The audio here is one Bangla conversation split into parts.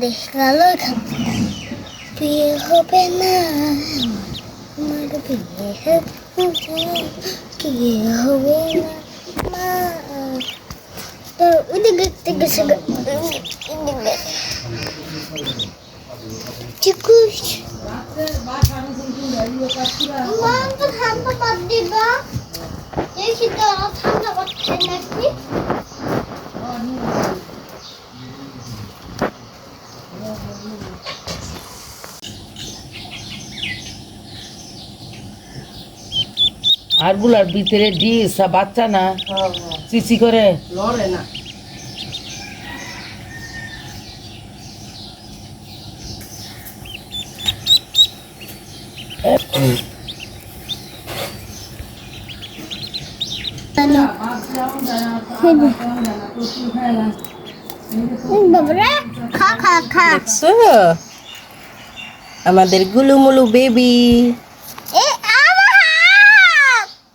দেশ ভালো বিয়ে হবে না আমার বিয়ে হবে না কি হবে না মা তো ওদিকে থেকে সে চিকুস মা তো ঠান্ডা পাত দিবা দেখি তো ঠান্ডা পাচ্ছে নাকি আরগুলার ভিতরে ডিস আর বাচ্চা না। চিচি করে। লড়ে না। বাবরা খা খা খা। দেখছ? আমাদের গুলুমুলু বেবি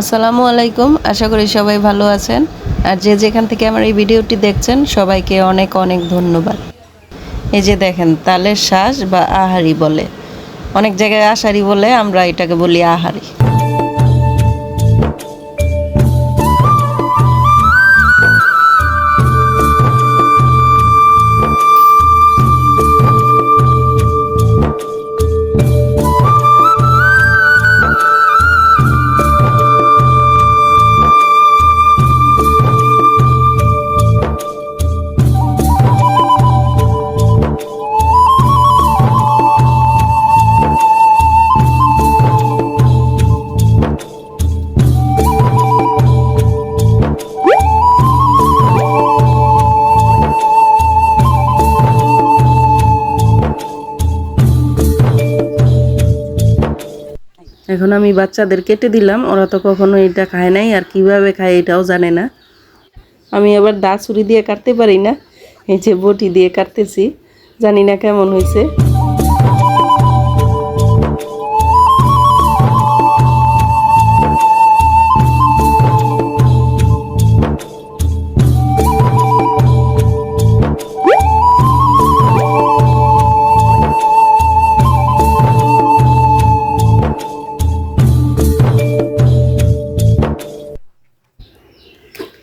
আসসালামু আলাইকুম। আশা করি সবাই ভালো আছেন। আর যে যেখান থেকে আমার এই ভিডিওটি দেখছেন, সবাইকে অনেক অনেক ধন্যবাদ। এই যে দেখেন, তালের শ্বাস বা আহারি বলে। অনেক জায়গায় আশারি বলে, আমরা এটাকে বলি আহারি। এখন আমি বাচ্চাদের কেটে দিলাম, ওরা তো কখনো এটা খায় নাই আর কীভাবে খায় এটাও জানে না। আমি আবার দা ছুরি দিয়ে কাটতে পারি না, এই যে বটি দিয়ে কাটতেছি, জানি না কেমন হয়েছে।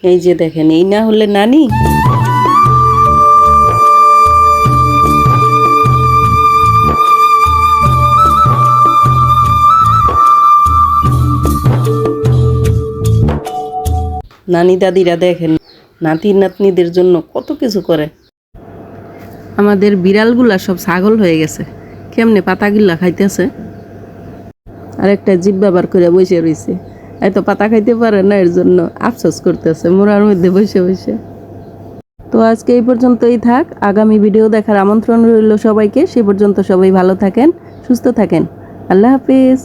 এই যে দেখেন, এই না হলে নানি? নানি দাদিরা দেখেন নাতি নাতনিদের জন্য কত কিছু করে। আমাদের বিড়ালগুলা সব ছাগল হয়ে গেছে। কেমনে পাতাগুলা খাইতেছে? আর একটা জিভ ব্যবহার করে বসে রয়েছে এত পাতা খাইতে পারে না, এর জন্য আফসোস করতেছে মোড়ার মধ্যে বসে বসে। তো আজকে এই পর্যন্তই থাক, আগামী ভিডিও দেখার আমন্ত্রণ রইল সবাইকে, সে পর্যন্ত সবাই ভালো থাকেন, সুস্থ থাকেন। আল্লাহ হাফিজ।